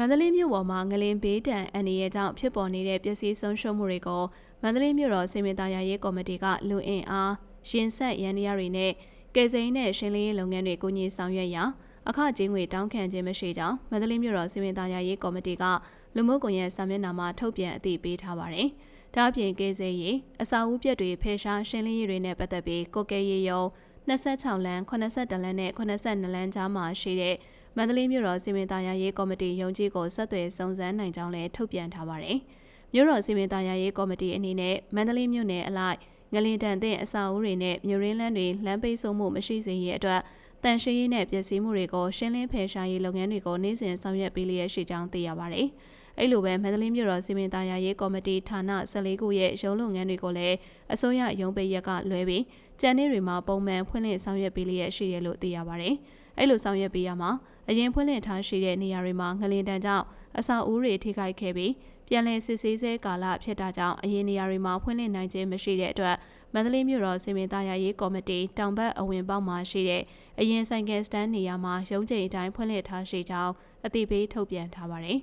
မန္တလေးမြို့ပေါ်မှာငလင်ဘေးတံအန္တရာယ်ကြောင့်ဖြစ်ပေါ်နေတဲ့ပျက်စီးဆုံးရှုံးမှုတွေကိုမန္တလေးမြို့တော်စီမံသားရရေးကော်မတီကလူအင်အားရင်ဆက်ရန်တရားတွေနဲ့ကယ်ဆယ်ရေးနဲ့ရှင်းလင်းရေးလုပ်ငန်းတွေကူညီဆောင်ရွက်ရာအခကြေးငွေတောင်းခံခြင်းမရှိကြောင်းမန္တလေးမြို့တော်စီမံသားရရေးကော်မတီကလူမှုကွန်ရက်စာမျက်နှာမှာထုတ်ပြန်အသိပေးထားပါတယ်။ဒါ့အပြင်ကယ်ဆယ်ရေးအစာအုပ်ပြက်တွေဖေရှားရှင်းလင်းရေးတွေနဲ့ပတ်သက်ပြီးကိုကဲရေးယုံ26လမ်း82လမ်းနဲ့82လမ်းကြားမှာရှိတဲ့ မန္တလေးမြို့တော်စီမံသားရရေးကော်မတီရုံးကြီးကိုဆက်သွယ်စုံစမ်းနိုင်ကြောင်းလည်းထုတ်ပြန်ထားပါတယ်။မြို့တော်စီမံသားရရေးကော်မတီအနေနဲ့မန္တလေးမြို့နယ်အလိုက်ငလင်တန်တဲ့အစာအုပ်တွေနဲ့မြို့ရင်းလန်းတွေလမ်းပိတ်ဆို့မှုမရှိစေရအတွက်တန်ရှင်းရေးနဲ့ပြည်စည်းမှုတွေကိုရှင်းလင်းဖယ်ရှားရေးလုပ်ငန်းတွေကိုနေ့စဉ်ဆောင်ရွက်ပေးလျက်ရှိကြောင်းသိရပါတယ်။ အဲ့လိုပဲမန္တလေးမြို့တော်စီမံသားရရေးကော်မတီဌာန14ခုရဲ့ရုံးလုပ်ငန်းတွေကိုလည်းအစိုးရရုံးပိတ်ရက်ကလွဲပြီးကျန်နေ့တွေမှာပုံမှန်ဖွင့်လှစ်ဆောင်ရွက်ပေးလျက်ရှိရလို့သိရပါတယ်။အဲ့လိုဆောင်ရွက်ပေးရမှာအရင်ဖွင့်လှစ်ထားရှိတဲ့နေရာတွေမှာငလင်တန်ကြောင့်အဆောက်အဦတွေထိခိုက်ခဲ့ပြီးပြန်လည်စစ်ဆေးဆဲကာလဖြစ်တာကြောင့်အရင်နေရာတွေမှာဖွင့်လှစ်နိုင်ခြင်းမရှိတဲ့အတွက်မန္တလေးမြို့တော်စီမံသားရရေးကော်မတီတောင်ဘက်အဝင်ပေါက်မှာရှိတဲ့အရင်ဆိုင်ကယ်စတန်နေရာမှာရုံးချိန်အတိုင်းဖွင့်လှစ်ထားရှိကြောင်းအသိပေးထုတ်ပြန်ထားပါတယ်